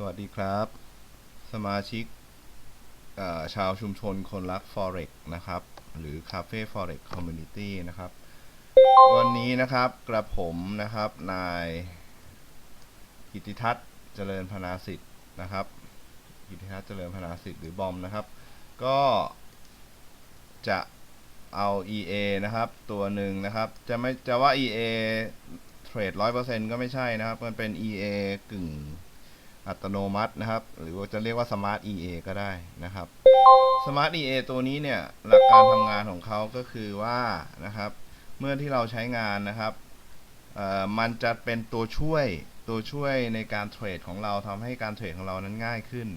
สวัสดีครับ สมาชิกชาวชุมชนคนรัก Forex นะครับ หรือ Cafe Forex Community นะครับ วันนี้นะครับกระผมนะครับ นายกิติทัศน์เจริญพนาสิทธิ์นะครับ กิติทัศน์เจริญพนาสิทธิ์หรือบอมนะครับ ก็จะเอา EA นะครับ ตัวหนึ่งนะครับ จะไม่จะว่า EA เทรดร้อยเปอร์เซ็นต์ก็ไม่ใช่นะครับ มันเป็น EA กึ่ง อัตโนมัตินะครับ หรือว่าจะเรียกว่า Smart EA ก็ได้นะครับ Smart EA ตัวนี้เนี่ยหลักการทำงานของเขาก็คือว่านะครับ เมื่อที่เราใช้งานนะครับมันจะเป็นตัวช่วยตัวช่วยในการเทรดของเราทำให้การเทรดของเรานั้นง่ายขึ้น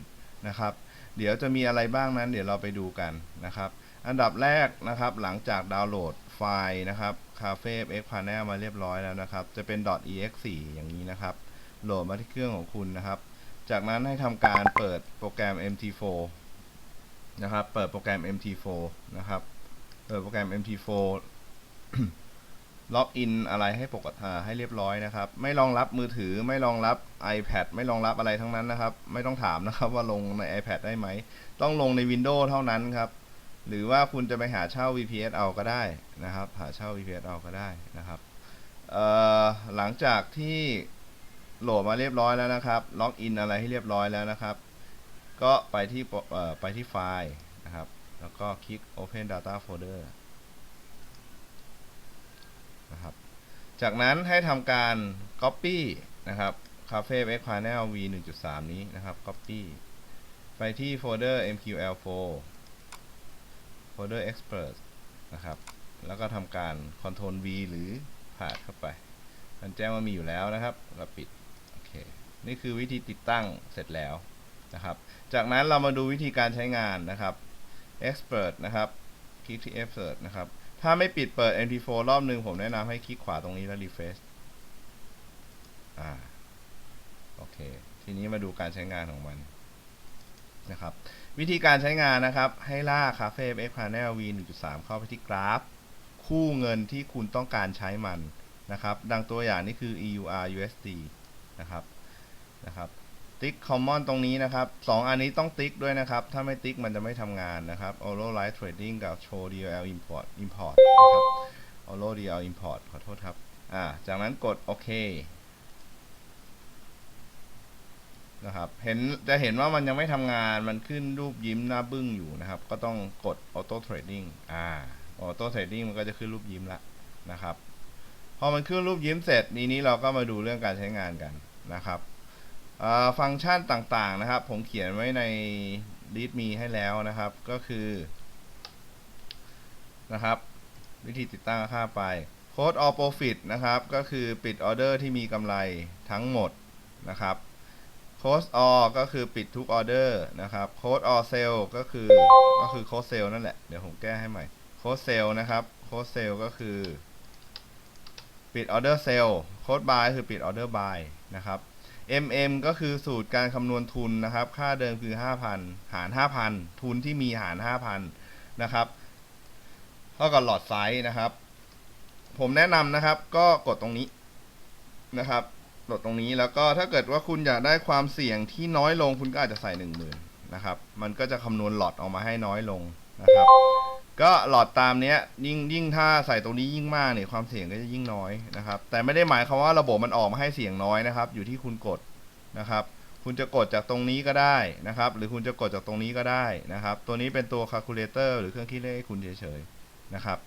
นะครับ เดี๋ยวจะมีอะไรบ้างนั้น เดี๋ยวเราไปดูกันนะครับ อันดับแรกนะครับหลังจากดาวน์โหลดไฟล์นะครับ Cafe X Panel มาเรียบร้อยแล้วนะครับ จะเป็น .exe อย่างนี้นะครับ โหลดมาที่เครื่องของคุณนะครับ จากนั้นให้ทำการเปิดโปรแกรม MT4 นะครับ เปิดโปรแกรม MT4 นะครับ เปิดโปรแกรม MT4 ล็อกอินอะไรให้ปกติให้เรียบร้อยนะครับ ไม่รองรับมือถือไม่รองรับ iPad ไม่รองรับอะไรทั้งนั้นนะครับ ไม่ต้องถามนะครับว่าลงใน iPad ได้ไหม ต้องลงใน Windows เท่านั้นครับ หรือว่าคุณจะไปหาเช่า VPS เอาก็ได้นะครับ หาเช่า VPS เอาก็ได้นะครับหลังจากที่ โหลดมาเรียบร้อยแล้วนะครับล็อกอินอะไรให้เรียบร้อยแล้วนะครับ ก็ไปที่ไปที่ไฟล์นะครับ แล้วก็คลิก Open Data Folder นะครับจากนั้นให้ทำการ Copy นะครับ Cafe X Panel V 1.3 นี้นะครับ Copy ไปที่โฟลเดอร์ MQL4 โฟลเดอร์ Expert นะครับ แล้วก็ทำการ Ctrl V หรือผ่านเข้าไป มันแจ้งว่ามีอยู่แล้วนะครับเราปิด นี่คือวิธีติดตั้งเสร็จแล้วนะครับ จากนั้นเรามาดูวิธีการใช้งานนะครับ Expert นะครับ คลิกที่ Expert นะครับ ถ้าไม่ปิดเปิด MT4 รอบหนึ่งผมแนะนำให้คลิกขวาตรงนี้แล้ว refresh อ่า โอเค ทีนี้มาดูการใช้งานของมันนะครับ วิธีการใช้งานนะครับ ให้ลาก Cafe X Panel V 1.3 เข้าไปที่กราฟ คู่เงินที่คุณต้องการใช้มันนะครับ ดังตัวอย่างนี่คือ EUR USD นะครับ นะครับ ติ๊ก common ตรงนี้นะครับสองอันนี้ต้องติ๊กด้วยนะครับ ถ้าไม่ติ๊กมันจะไม่ทำงานนะครับ Olo Live Trading กับ Show DL Import Import นะครับ Olo DL Import ขอโทษครับ อ่า จากนั้นกดโอเคนะครับ เห็นจะเห็นว่ามันยังไม่ทำงาน มันขึ้นรูปยิ้มหน้าบึ้งอยู่นะครับ ก็ต้องกด Auto Trading อ่า Auto Trading มันก็จะขึ้นรูปยิ้มละนะครับ พอมันขึ้นรูปยิ้มเสร็จนี้นี้เราก็มาดูเรื่องการใช้งานกันนะครับ ฟังก์ชันต่างๆนะครับ ผมเขียนไว้ใน readme ให้แล้วนะครับ ก็คือ นะครับ วิธีติดตั้งค่าไป code all profit นะครับ ก็คือปิดออเดอร์ที่มีกำไรทั้งหมดนะครับ close all ก็คือปิดทุกออเดอร์นะครับ close all sale ก็คือก็คือ close sale นั่นแหละ เดี๋ยวผมแก้ให้ใหม่ close sale นะครับ close sale ก็คือ ปิดออเดอร์เซลโค้ดบายคือปิดออเดอร์บายนะครับ MM ก็คือสูตรการคำนวณทุนนะครับ ค่าเดิมคือ 5,000 หาร 5,000 ทุนที่มีหาร 5,000 นะครับ เท่ากับหลอดไซส์นะครับ ผมแนะนำนะครับ ก็กดตรงนี้นะครับกดตรงนี้แล้วก็ถ้าเกิดว่าคุณอยากได้ความเสี่ยงที่น้อยลงคุณก็อาจจะใส่ 10,000 นะครับ มันก็จะคำนวณหลอดออกมาให้น้อยลงนะครับ ก็หลอดตามเนี้ยยิ่งยิ่งถ้าใส่ตรงนี้ยิ่งมากเนี่ยความเสี่ยงก็จะยิ่งน้อยนะครับ แต่ไม่ได้หมายความว่าระบบมันออกมาให้เสียงน้อยนะครับ อยู่ที่คุณกดนะครับ คุณจะกดจากตรงนี้ก็ได้นะครับ หรือคุณจะกดจากตรงนี้ก็ได้นะครับ ตัวนี้เป็นตัว calculator หรือเครื่องคิดเลขให้คุณเฉยๆนะครับ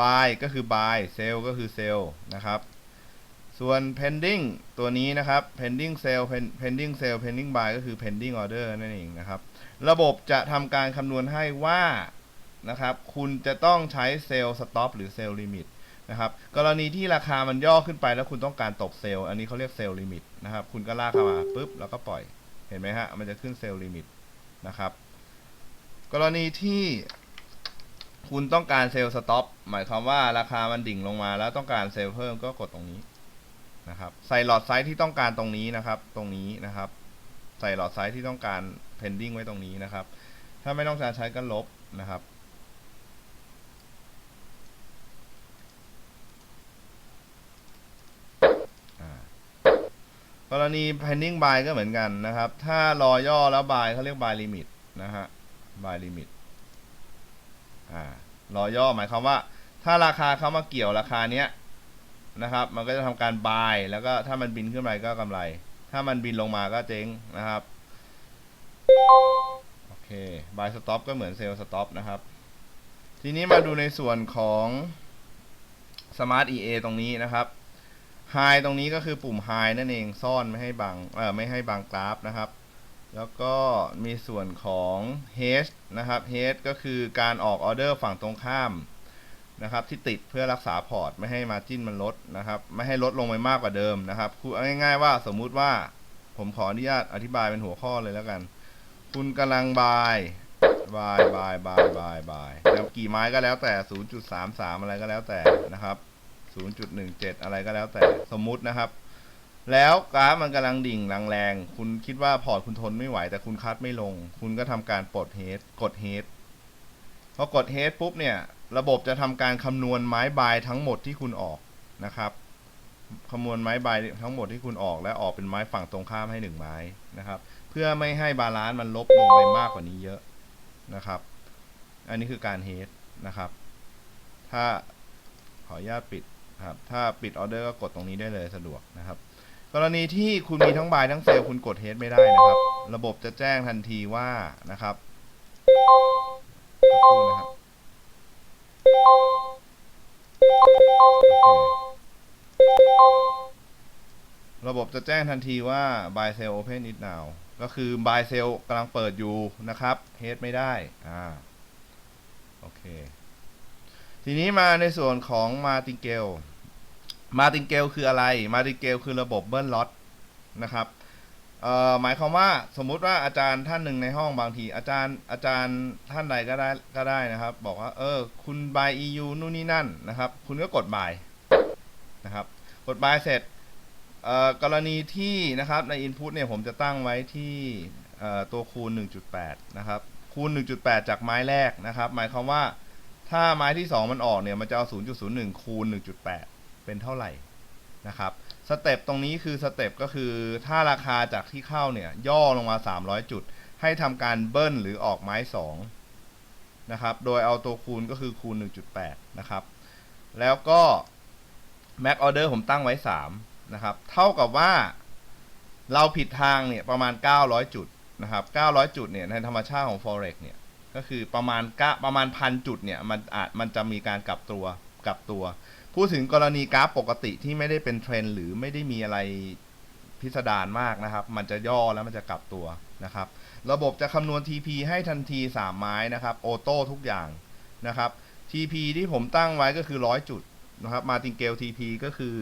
buy ก็คือ buy sell ก็คือ sell นะครับส่วน pending ตัวนี้นะครับ pending sell pending sell pending buy ก็คือ pending order นั่นเองนะครับ ระบบจะทำการคำนวณให้ว่า นะครับ คุณจะต้องใช้เซลล์สต็อปหรือเซลล์ลิมิตนะครับ กรณีที่ราคามันย่อขึ้นไปแล้วคุณต้องการตกเซลล์ อันนี้เขาเรียกเซลล์ลิมิตนะครับ คุณก็ลากเข้ามาปุ๊บแล้วก็ปล่อย เห็นไหมฮะ มันจะขึ้นเซลล์ลิมิตนะครับ กรณีที่คุณต้องการเซลล์สต็อปหมายความว่าราคามันดิ่งลงมา แล้วต้องการเซลล์เพิ่มก็กดตรงนี้นะครับ ใส่หลอดไซส์ที่ต้องการตรงนี้นะครับ ตรงนี้นะครับ ใส่หลอดไซส์ที่ต้องการ pending ไว้ตรงนี้นะครับ ถ้าไม่ต้องการใช้ก็ลบนะครับ กรณี pending buy ก็เหมือนกันนะครับ ถ้ารอย่อแล้ว buy เขาเรียก buy limit นะฮะ buy limit อ่ารอย่อหมายความว่า ถ้าราคาเขามาเกี่ยวราคาเนี้ยนะครับ มันก็จะทำการ buy แล้วก็ถ้ามันบินขึ้นไปก็กำไร ถ้ามันบินลงมาก็เจ๊งนะครับ โอเค buy stop ก็เหมือน sell stop นะครับ ทีนี้มาดูในส่วนของ smart EA ตรงนี้นะครับ high ตรงนี้ก็คือปุ่ม high นั่นเองซ่อนไม่ให้บังเออไม่ให้บังกราฟนะครับ แล้วก็มีส่วนของ H นะครับ H ก็คือการออกออเดอร์ฝั่งตรงข้ามนะครับที่ติดเพื่อรักษาพอร์ต ไม่ให้มาจิ้นมันลดนะครับไม่ให้ลดลงไปมากกว่าเดิมนะครับคือง่ายๆว่าสมมุติว่าผมขออนุญาตอธิบายเป็นหัวข้อเลยแล้วกัน คุณกำลังบายบายบายบายบายบายแล้วกี่ไม้ก็แล้วแต่ 0.33 อะไรก็แล้วแต่นะครับ 0.17 อะไรก็แล้วแต่สมมุตินะครับ แล้วกราฟมันกำลังดิ่งแรงๆ คุณคิดว่าพอร์ตคุณทนไม่ไหว แต่คุณคัดไม่ลง คุณก็ทำการปลดเฮดกดเฮดพอกดเฮดปุ๊บเนี่ย ระบบจะทำการคำนวณไม้บายทั้งหมดที่คุณออกนะครับคำนวณไม้บายทั้งหมดที่คุณออกและออกเป็นไม้ฝั่งตรงข้ามให้หนึ่งไม้นะครับ เพื่อไม่ให้บาลานซ์มันลบลงไปมากกว่านี้เยอะนะครับ อันนี้คือการเฮดนะครับ ถ้าขออนุญาตปิด ครับถ้าปิดออเดอร์ก็กดตรงนี้ได้เลยสะดวกนะครับ กรณีที่คุณมีทั้งบายทั้งเซลคุณกดเฮดไม่ได้นะครับ ระบบจะแจ้งทันทีว่านะครับสักครู่นะครับระบบจะแจ้งทันทีว่า buy sell open it now ก็คือ buy sell กำลังเปิดอยู่นะครับเฮดไม่ได้ อ่า โอเค ทีนี้มาในส่วนของ martingale มาติงเกลคืออะไร มาติงเกลคือระบบเบิ้ลล็อตนะครับหมายความว่าสมมุติว่าอาจารย์ท่านหนึ่งในห้องบางที อาจารย์อาจารย์ท่านใดก็ได้ก็ได้นะครับ บอกว่า เออ คุณ buy EU นู่นนี่นั่นนะครับ คุณก็กด buy นะครับ กด buy เสร็จกรณีที่นะครับใน input เนี่ยผมจะตั้งไว้ที่ตัวคูณ 1.8 นะครับ คูณ 1.8 จากไม้แรกนะครับ หมายความว่า ถ้าไม้ที่ 2 มันออกเนี่ยมันจะเอา 0.01 คูณ 1.8 เป็นเท่าไหร่นะครับสเต็ปตรงนี้คือสเต็ปก็คือถ้าราคาจากที่เข้าเนี่ยย่อลงมา 300 จุด ให้ทำการเบิ้ลหรือออกไม้ 2 นะครับ โดยเอาตัวคูณก็คือคูณ 1.8 นะครับ แล้วก็ Mac Order ผมตั้งไว้ 3 นะครับ เท่ากับว่าเราผิดทางเนี่ยประมาณ 900 จุดนะครับ 900 จุดเนี่ยในธรรมชาติของ Forex เนี่ย ก็คือประมาณกะประมาณพันจุดเนี่ยมันอาจมันจะมีการกลับตัวกลับตัว พูดถึงกรณีกราฟปกติที่ไม่ได้เป็นเทรนหรือไม่ได้มีอะไรพิสดารมากนะครับ มันจะย่อแล้วมันจะกลับตัวนะครับ ระบบจะคำนวณ TP ให้ทันที 3 ไม้นะครับโอโต้ทุกอย่างนะครับ TP ที่ผมตั้งไว้ก็คือ 100 จุดนะครับมาติงเกล TP ก็คือ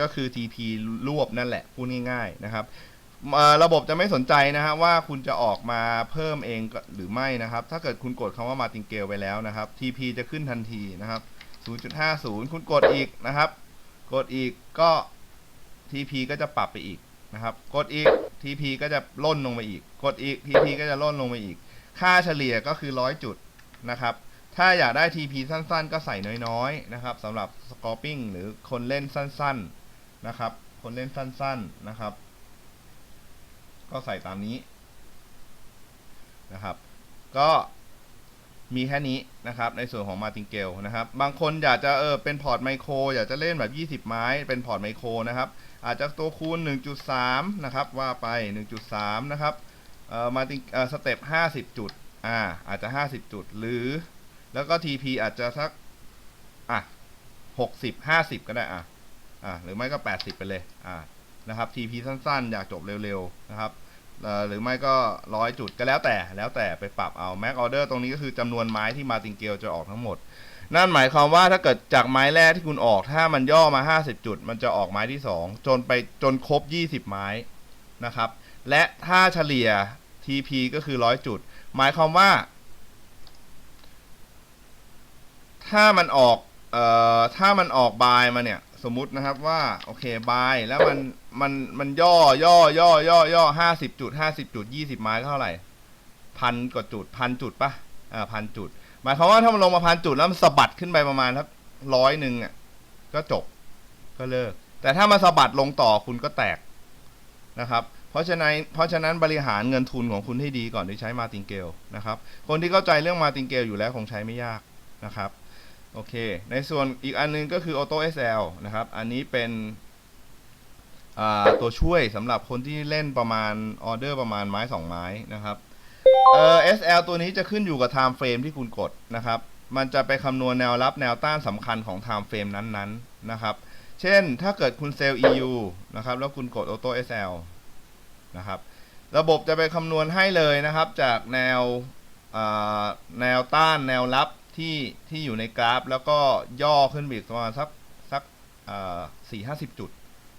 ก็คือ TP รวบนั่นแหละพูดง่ายๆนะครับ ระบบจะไม่สนใจนะฮะว่าคุณจะออกมาเพิ่มเองหรือไม่นะครับ ถ้าเกิดคุณกดคำว่ามาติงเกลไปแล้วนะครับ TP จะขึ้นทันทีนะครับ 0.50 คุณกดอีกนะครับ กดอีกก็ TP ก็จะปรับไปอีกนะครับ กดอีก TP ก็จะล่นลงไปอีก กดอีก TP ก็จะล่นลงไปอีก ค่าเฉลี่ยก็คือ 100 จุดนะครับ ถ้าอยากได้ TP สั้นๆ ก็ใส่น้อยๆนะครับสำหรับ scalping หรือคนเล่นสั้นๆนะครับ คนเล่นสั้นๆนะครับ ก็ใส่ตามนี้นะครับ ก็มีแค่นี้นะครับ ในส่วนของ Martingale นะครับ บางคนอยากจะเออเป็นพอร์ตไมโคร อยากจะเล่นแบบ 20 ไม้เป็นพอร์ตไมโครนะครับ อาจจะตัวคูณ 1.3 นะครับ ว่าไป 1.3 นะครับเอ่อมาติงเอ่อสเต็ป50 จุด อ่า อาจจะ 50 จุด หรือ แล้วก็ TP อาจจะสัก อะ 60 50 ก็ได้ อะ อะ หรือไม่ก็ 80 ไปเลย อ่า นะครับ TP สั้นๆ อยากจบเร็วๆ นะครับหรือไม่ก็ร้อยจุดก็แล้วแต่แล้วแต่ไปปรับเอา Mac Order ตรงนี้ก็คือจำนวนไม้ที่มาติงเกลจะออกทั้งหมด นั่นหมายความว่าถ้าเกิดจากไม้แรกที่คุณออก ถ้ามันย่อมา 50 จุด มันจะออกไม้ที่ 2 จนไปจนครบ 20 ไม้นะครับ และถ้าเฉลี่ย TP ก็คือ 100 จุด หมายความว่า ถ้ามันออกเอ่อถ้ามันออกบายมาเนี่ย สมมุตินะครับว่าโอเคบายแล้วมันมันมันย่อย่อย่อย่อย่อห้าสิบจุดห้าสิบจุดยี่สิบไม้ก็เท่าไหร่พันกว่าจุดพันจุดปะอ่าพันจุด หมายความว่าถ้ามันลงมาพันจุดแล้วมันสะบัดขึ้นไปประมาณครับร้อยหนึ่งอะก็จบก็เลิก แต่ถ้ามันสะบัดลงต่อคุณก็แตกนะครับ เพราะฉะนั้นเพราะฉะนั้นบริหารเงินทุนของคุณให้ดีก่อนที่ใช้มาติงเกลนะครับ คนที่เข้าใจเรื่องมาติงเกลอยู่แล้วคงใช้ไม่ยากนะครับ โอเค ในส่วนอีกอันนึงก็คือ Auto SL นะครับ อันนี้เป็นตัวช่วยสำหรับคนที่เล่นประมาณออเดอร์ประมาณไม้ 2 ไม้นะครับเอ่อ SL ตัวนี้จะขึ้นอยู่กับ time frame ที่คุณกดนะครับ มันจะไปคำนวณแนวรับแนวต้านสำคัญของ time frame นั้นๆนะครับ เช่นถ้าเกิดคุณเซลล์ EU นะครับ แล้วคุณกด Auto SL นะครับ ระบบจะไปคำนวณให้เลยนะครับ จากแนวแนวต้านแนวรับ ที่ที่อยู่ในกราฟ แล้วก็ย่อขึ้นไปอีกประมาณสักสักสี่ห้าสิบจุด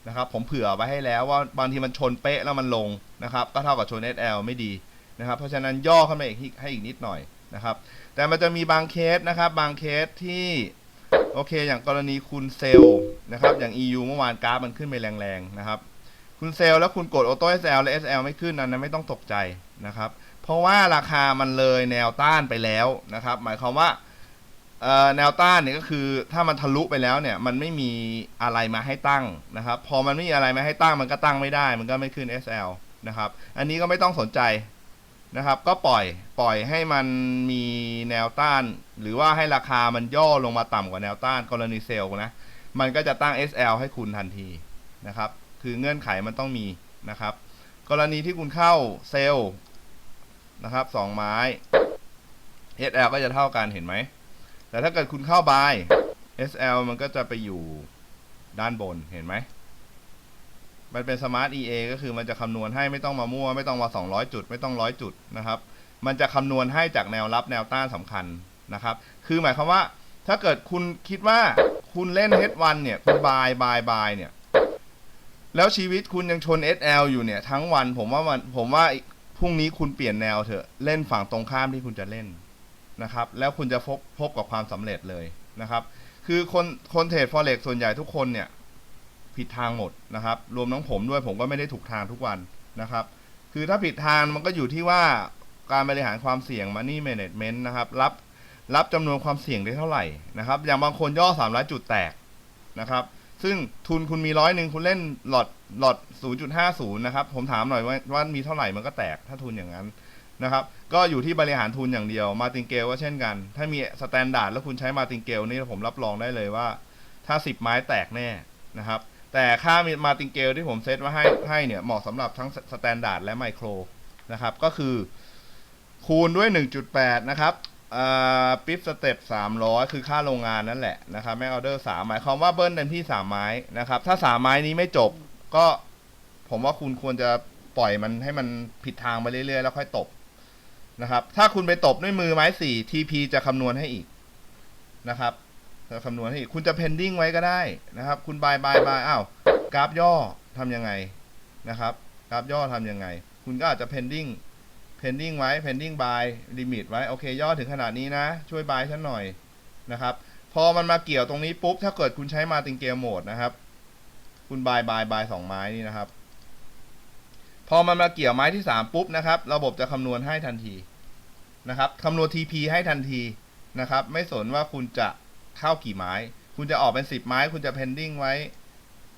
นะครับ ผมเผื่อไว้ให้แล้วว่าบางทีมันชนเป๊ะแล้วมันลงนะครับ ก็เท่ากับชน SL ไม่ดีนะครับ เพราะฉะนั้นย่อขึ้นไปอีกให้อีกนิดหน่อยนะครับ แต่มันจะมีบางเคสนะครับ บางเคสที่โอเค อย่างกรณีคุณเซลล์นะครับ อย่าง EU เมื่อวานกราฟมันขึ้นไปแรงๆนะครับ คุณเซลแล้วคุณกด Auto SL และ SL ไม่ขึ้นนั้นไม่ต้องตกใจนะครับ เพราะว่าราคามันเลยแนวต้านไปแล้วนะครับ หมายความว่า แนวต้านเนี่ยก็คือถ้ามันทะลุไปแล้วเนี่ยมันไม่มีอะไรมาให้ตั้งนะครับ พอมันไม่มีอะไรมาให้ตั้งมันก็ตั้งไม่ได้ มันก็ไม่ขึ้น SL นะครับ อันนี้ก็ไม่ต้องสนใจนะครับ ก็ปล่อยปล่อยให้มันมีแนวต้าน หรือว่าให้ราคามันย่อลงมาต่ำกว่าแนวต้านกรณีเซลล์นะมันก็จะตั้ง SL ให้คุณทันทีนะครับ คือเงื่อนไขมันต้องมีนะครับ กรณีที่คุณเข้าเซลล์นะครับสองไม้ SL ก็จะเท่ากันเห็นไหม แต่ถ้าเกิดคุณเข้า buy SL มันก็จะไปอยู่ด้านบนเห็นไหม มันเป็น Smart EA ก็คือมันจะคำนวณให้ไม่ต้องมามั่ว ไม่ต้องมา 200 จุด ไม่ต้องร้อยจุดนะครับ มันจะคำนวณให้จากแนวรับแนวต้านสำคัญนะครับ คือหมายความว่าถ้าเกิดคุณคิดว่าคุณเล่น H1 เนี่ย คุณ buy buy buy เนี่ย แล้วชีวิตคุณยังชน SL อยู่เนี่ย ทั้งวันผมว่ามันผมว่าพรุ่งนี้คุณเปลี่ยนแนวเถอะ เล่นฝั่งตรงข้ามที่คุณจะเล่น นะครับ แล้วคุณจะพบพบกับความสำเร็จเลยนะครับ คือคนคนเทรด forex ส่วนใหญ่ทุกคนเนี่ยผิดทางหมดนะครับ รวมทั้งผมด้วยผมก็ไม่ได้ถูกทางทุกวันนะครับ คือถ้าผิดทางมันก็อยู่ที่ว่าการบริหารความเสี่ยง money management นะครับ รับรับจำนวนความเสี่ยงได้เท่าไหร่นะครับ อย่างบางคนย่อ300จุดแตกนะครับ ซึ่งทุนคุณมีร้อยหนึ่งคุณเล่นหลอดหลอด0.50 นะครับ ผมถามหน่อยว่าว่ามีเท่าไหร่มันก็แตกถ้าทุนอย่างนั้น นะครับ ก็อยู่ที่บริหารทุนอย่างเดียวมาติงเกลก็เช่นกัน ถ้ามีสแตนดาร์ดแล้วคุณใช้มาติงเกลนี่ผมรับรองได้เลยว่า ถ้า 10 ไม้แตกแน่นะครับ แต่ค่ามาติงเกลที่ผมเซตไว้ให้ให้เนี่ยเหมาะสำหรับทั้งสแตนดาร์ดและไมโครนะครับ ก็คือคูณด้วย 1.8 นะครับปิ๊บสเต็ป300 คือค่าโรงงานนั่นแหละนะครับแม่ออเดอร์3หมายความว่าเบิ้ลเต็มที่3ไม้นะครับ ถ้า3ไม้นี้ไม่จบก็ผมว่าคุณควรจะปล่อยมันให้มันผิดทางไปเรื่อยๆ แล้วค่อยตบ นะครับ ถ้าคุณไปตบด้วยมือไม้สี่ TP จะคำนวณให้อีกนะครับจะคำนวณให้อีก คุณจะ pending ไว้ก็ได้นะครับ คุณบายบายบายอ้าวกราฟย่อทำยังไงนะครับ กราฟย่อทำยังไง คุณก็อาจจะ pending pending ไว้ pending buy limit ไว้ โอเค ย่อถึงขนาดนี้นะ ช่วย buy ฉันหน่อยนะครับ พอมันมาเกี่ยวตรงนี้ปุ๊บ ถ้าเกิดคุณใช้มาติงเกลโหมดนะครับ คุณ buy buy buy สองไม้นี่นะครับ พอมันมาเกี่ยวไม้ที่สามปุ๊บนะครับ ระบบจะคำนวณให้ทันทีนะครับคำนวณ TP ให้ทันทีนะครับ ไม่สนว่าคุณจะเข้ากี่ไม้ คุณจะออกเป็นสิบไม้ คุณจะ pending ไว้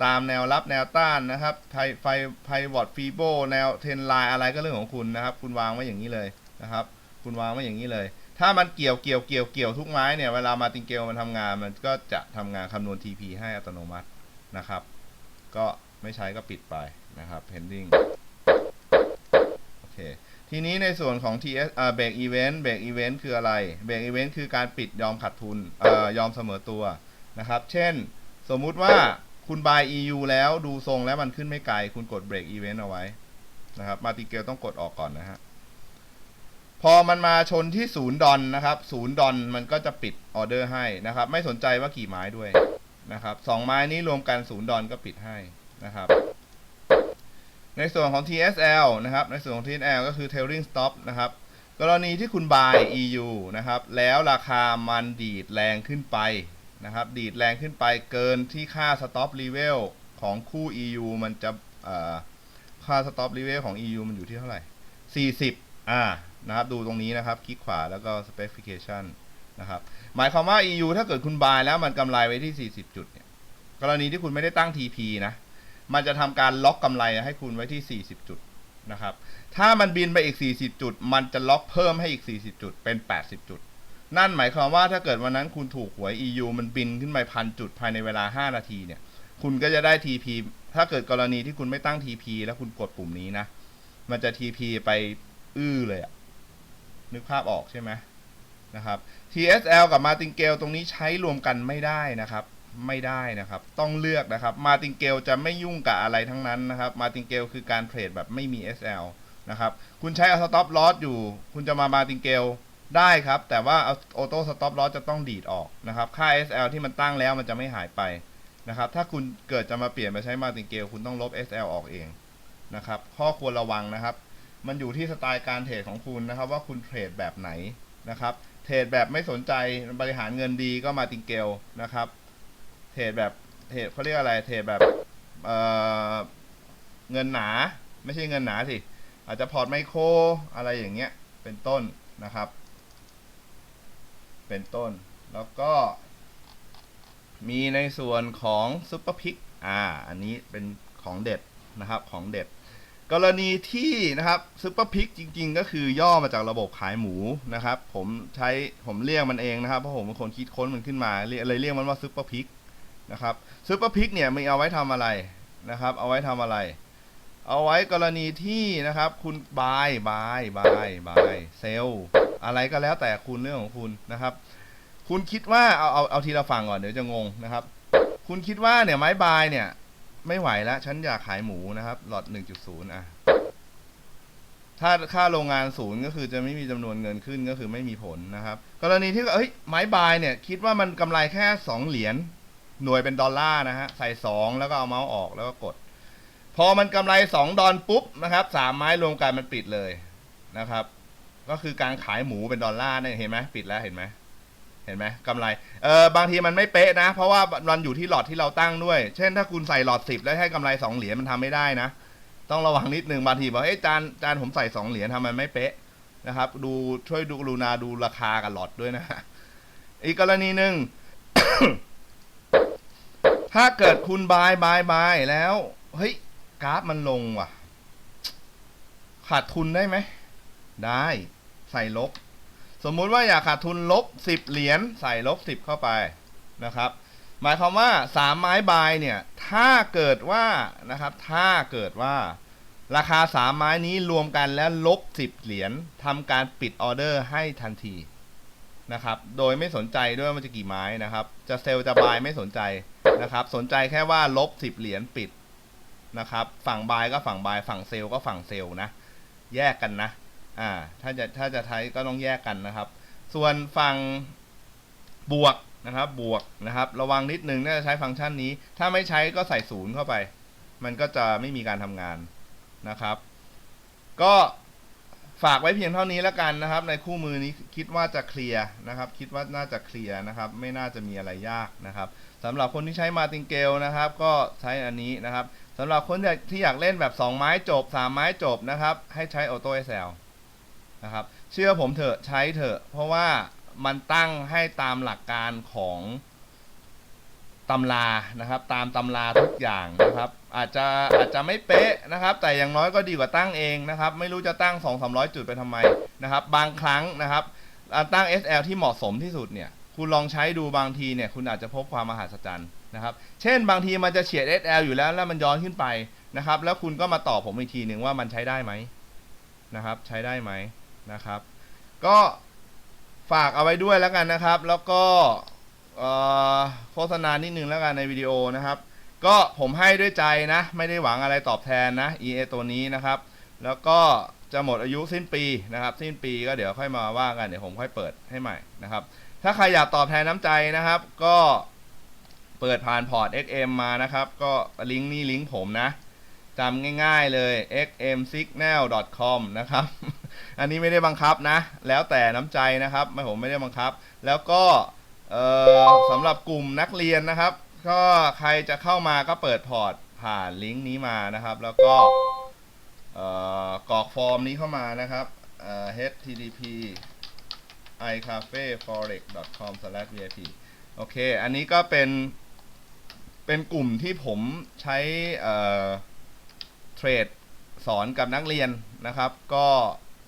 ตามแนวรับแนวต้านนะครับไฟไฟไพวอตฟีโบแนวเทนไลน์อะไรก็เรื่องของคุณนะครับ คุณวางไว้อย่างนี้เลยนะครับ คุณวางไว้อย่างนี้เลย ถ้ามันเกี่ยวเกี่ยวเกี่ยวเกี่ยวทุกไม้เนี่ยเวลามาติงเกลมันทำงาน มันก็จะทำงานคำนวณ TP ให้อัตโนมัตินะครับ ก็ไม่ใช้ก็ปิดไปนะครับ pending เคทีนี้ในส่วนของ TS อ่า break event break event คืออะไร break event คือการปิดยอมขาดทุนเอ่อยอมเสมอตัวนะครับ เช่น สมมุติว่าคุณ buy EU แล้วดูทรงแล้วมันขึ้นไม่ไกล คุณกด break event เอาไว้นะครับมาติเกลต้องกดออกก่อนนะฮะพอมันมาชนที่ศูนย์ดอนนะครับศูนย์ดอนมันก็จะปิดออเดอร์ให้นะครับ ไม่สนใจว่ากี่ไม้ด้วยนะครับสองไม้นี้รวมกันศูนย์ดอนก็ปิดให้นะครับ ในส่วนของ TSL นะครับ ในส่วนของ TSL ก็คือ trailing stop นะครับ กรณีที่คุณ buy EU นะครับ แล้วราคามันดีดแรงขึ้นไปนะครับ ดีดแรงขึ้นไปเกินที่ค่า stop level ของคู่ EU มันจะค่า stop level ของ EU มันอยู่ที่เท่าไหร่ 40 อ่า นะครับ ดูตรงนี้นะครับ คลิกขวาแล้วก็ specification นะครับ หมายความว่า EU ถ้าเกิดคุณ buy แล้วมันกำไรไว้ที่ 40 จุดเนี่ย กรณีที่คุณไม่ได้ตั้ง TP นะ มันจะทำการล็อกกำไรให้คุณไว้ที่ 40 จุดนะครับ ถ้ามันบินไปอีก 40 จุด มันจะล็อกเพิ่มให้อีก 40 จุดเป็น 80 จุด นั่นหมายความว่าถ้าเกิดวันนั้นคุณถูกหวย EU มันบินขึ้นไปพันจุดภายในเวลา 5 นาทีเนี่ย คุณก็จะได้ TP ถ้าเกิดกรณีที่คุณไม่ตั้ง TP แล้วคุณกดปุ่มนี้นะ มันจะ TP ไปอื้อเลยอะนึกภาพออกใช่ไหมนะครับ TSL กับ Martingale ตรงนี้ใช้รวมกันไม่ได้นะครับ ไม่ได้นะครับ ต้องเลือกนะครับ Martingale จะไม่ยุ่งกับอะไรทั้งนั้นนะครับ Martingale คือการเทรดแบบไม่มี SL นะครับ คุณใช้ Stop Loss อยู่ คุณจะมา Martingale ได้ครับ แต่ว่า Auto Stop Loss จะต้องดีดออกนะครับ ค่า SL ที่มันตั้งแล้วมันจะไม่หายไปนะครับ ถ้าคุณเกิดจะมาเปลี่ยนไปใช้ Martingale คุณต้องลบ SL ออกเองนะครับ ข้อควรระวังนะครับ มันอยู่ที่สไตล์การเทรดของคุณนะครับ ว่าคุณเทรดแบบไหนนะครับ เทรดแบบไม่สนใจบริหารเงินดีก็มาติงเกลนะครับ เทรดแบบเทรดเขาเรียกอะไรเทรดแบบเอ่อเงินหนา ไม่ใช่เงินหนาสิอาจจะพอร์ตไมโครอะไรอย่างเงี้ยเป็นต้นนะครับ เป็นต้นแล้วก็ มีในส่วนของซุปเปอร์พิกอ่าอันนี้เป็นของเด็ดนะครับของเด็ด กรณีที่นะครับซุปเปอร์พิกจริง ๆ ก็คือย่อมาจากระบบขายหมูนะครับ ผมใช้ผมเรียกมันเองนะครับเพราะผมเป็นคนคิดค้นมันขึ้นมาเรียกเลยเรียกมันว่าซุปเปอร์พิก นะครับซุปเปอร์พิกเนี่ยมีเอาไว้ทำอะไรนะครับ เอาไว้ทำอะไร เอาไว้กรณีที่นะครับ คุณบายบายบายบายเซลอะไรก็แล้วแต่คุณเรื่องของคุณนะครับ คุณคิดว่าเอาเอาเอาทีละฝั่งก่อนเดี๋ยวจะงงนะครับ คุณคิดว่าเนี่ยไม้บายเนี่ย ไม่ไหวแล้วฉันอยากขายหมูนะครับหลอด1.0อะถ้าค่าโรงงานศูนย์ก็คือจะไม่มีจำนวนเงินขึ้นก็คือไม่มีผลนะครับ กรณีที่เอ้ยไม้บายเนี่ย คิดว่ามันกำไรแค่ 2 เหรียญ หน่วยเป็นดอลลาร์นะฮะ ใส่ 2 แล้วก็เอาเมาส์ออกแล้วก็กด พอมันกำไร 2 ดอลปุ๊บนะครับสามไม้รวมกันมันปิดเลยนะครับ ก็คือการขายหมูเป็นดอลลาร์เนี่ยเห็นไหมปิดแล้วเห็นไหมเห็นไหมกำไรเออบางทีมันไม่เป๊ะนะ เพราะว่ามันอยู่ที่หลอดที่เราตั้งด้วย เช่นถ้าคุณใส่หลอดสิบแล้วให้กำไรสองเหรียญมันทำไม่ได้นะ ต้องระวังนิดนึงบางทีบอกเอ้จานจานผมใส่สองเหรียญทำไมไม่เป๊ะนะครับ ดูช่วยดูกรุณาดูราคากับหลอดด้วยนะ อีกกรณีหนึ่ง ถ้าเกิดคุณบายบายบายแล้ว เฮ้ย กราฟมันลงว่ะ ขาดทุนได้ไหม ได้ ใส่ลบ สมมุติว่าอยากขาดทุนลบสิบเหรียญใส่ลบสิบเข้าไปนะครับ หมายความว่าสามไม้บายเนี่ย ถ้าเกิดว่านะครับ ถ้าเกิดว่าราคาสามไม้นี้รวมกันแล้วลบสิบเหรียญทำการปิดออเดอร์ให้ทันที นะครับ โดยไม่สนใจด้วยว่ามันจะกี่ไม้นะครับ จะเซลล์จะบายไม่สนใจนะครับ สนใจแค่ว่าลบสิบเหรียญปิดนะครับ ฝั่งบายก็ฝั่งบาย ฝั่งเซลล์ก็ฝั่งเซลล์นะ แยกกันนะ อ่า ถ้าจะถ้าจะใช้ก็ต้องแยกกันนะครับ ส่วนฝั่งบวกนะครับ บวกนะครับ ระวังนิดนึงน่าจะใช้ฟังก์ชันนี้ ถ้าไม่ใช้ก็ใส่ศูนย์เข้าไป มันก็จะไม่มีการทำงานนะครับ ก็ ฝากไว้เพียงเท่านี้แล้วกันนะครับ ในคู่มือนี้คิดว่าจะเคลียร์นะครับ คิดว่าน่าจะเคลียร์นะครับ ไม่น่าจะมีอะไรยากนะครับสำหรับคนที่ใช้มาติงเกลนะครับ ก็ใช้อันนี้นะครับสำหรับคนที่อยากเล่นแบบ 2 ไม้จบ 3 ไม้จบนะครับ ให้ใช้ออโต้เอสนะครับ เชื่อผมเถอะใช้เถอะ เพราะว่ามันตั้งให้ตามหลักการของ ตำรานะครับ ตามตำราทุกอย่างนะครับ อาจจะอาจจะไม่เป๊ะนะครับ แต่อย่างน้อยก็ดีกว่าตั้งเองนะครับ ไม่รู้จะตั้ง 2 3 0 0 จุดไปทำไมนะครับ บางครั้งนะครับตั้ง SL ที่เหมาะสมที่สุดเนี่ยคุณลองใช้ดูบางทีเนี่ยคุณอาจจะพบความมหัศจรรย์นะครับ เช่นบางทีมันจะเฉียด SL อยู่แล้วแล้วมันย้อนขึ้นไปนะครับ แล้วคุณก็มาตอบผมอีกทีหนึ่งว่ามันใช้ได้ไหมนะครับ ใช้ได้ไหมนะครับ ก็ฝากเอาไว้ด้วยแล้วกันนะครับ แล้วก็ โฆษณานิดนึงแล้วกันในวิดีโอนะครับ ก็ผมให้ด้วยใจนะ ไม่ได้หวังอะไรตอบแทนนะ EA ตัวนี้นะครับ แล้วก็จะหมดอายุสิ้นปีนะครับ สิ้นปีก็เดี๋ยวค่อยมาว่ากันเดี๋ยวผมค่อยเปิดให้ใหม่นะครับ ถ้าใครอยากตอบแทนน้ำใจนะครับ ก็เปิดผ่านพอร์ต XM มานะครับ ก็ลิงก์นี่ลิงก์ผมนะจำง่ายๆเลย xmsignal.com นะครับ อันนี้ไม่ได้บังคับนะ แล้วแต่น้ำใจนะครับ ไม่ผมไม่ได้บังคับ แล้วก็ สำหรับกลุ่มนักเรียนนะครับ ก็ใครจะเข้ามาก็เปิดพอร์ตผ่านลิงก์นี้มานะครับ แล้วก็กรอกฟอร์มนี้เข้ามานะครับ http iCafeforex.com/vip โอเค อันนี้ก็เป็น เป็นกลุ่มที่ผมใช้เอ่อเทรดสอนกับนักเรียนนะครับ ก็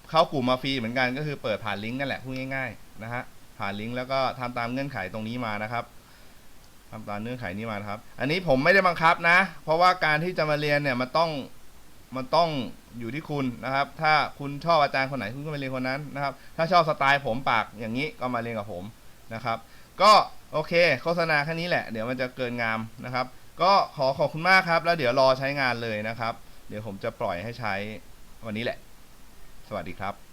เข้ากลุ่มมาฟรีเหมือนกันก็คือเปิดผ่านลิงก์นั่นแหละพูดง่ายๆนะฮะ ผ่านลิงก์แล้วก็ทำตามเงื่อนไขตรงนี้มานะครับทำตามเงื่อนไขนี้มาครับ อันนี้ผมไม่ได้บังคับนะ เพราะว่าการที่จะมาเรียนเนี่ยมันต้องมันต้องอยู่ที่คุณนะครับ ถ้าคุณชอบอาจารย์คนไหนคุณก็มาเรียนคนนั้นนะครับ ถ้าชอบสไตล์ผมปากอย่างนี้ก็มาเรียนกับผมนะครับ ก็โอเค โฆษณาแค่นี้แหละ เดี๋ยวมันจะเกินงามนะครับ ก็ขอขอบคุณมากครับ แล้วเดี๋ยวรอใช้งานเลยนะครับ เดี๋ยวผมจะปล่อยให้ใช้วันนี้แหละ สวัสดีครับ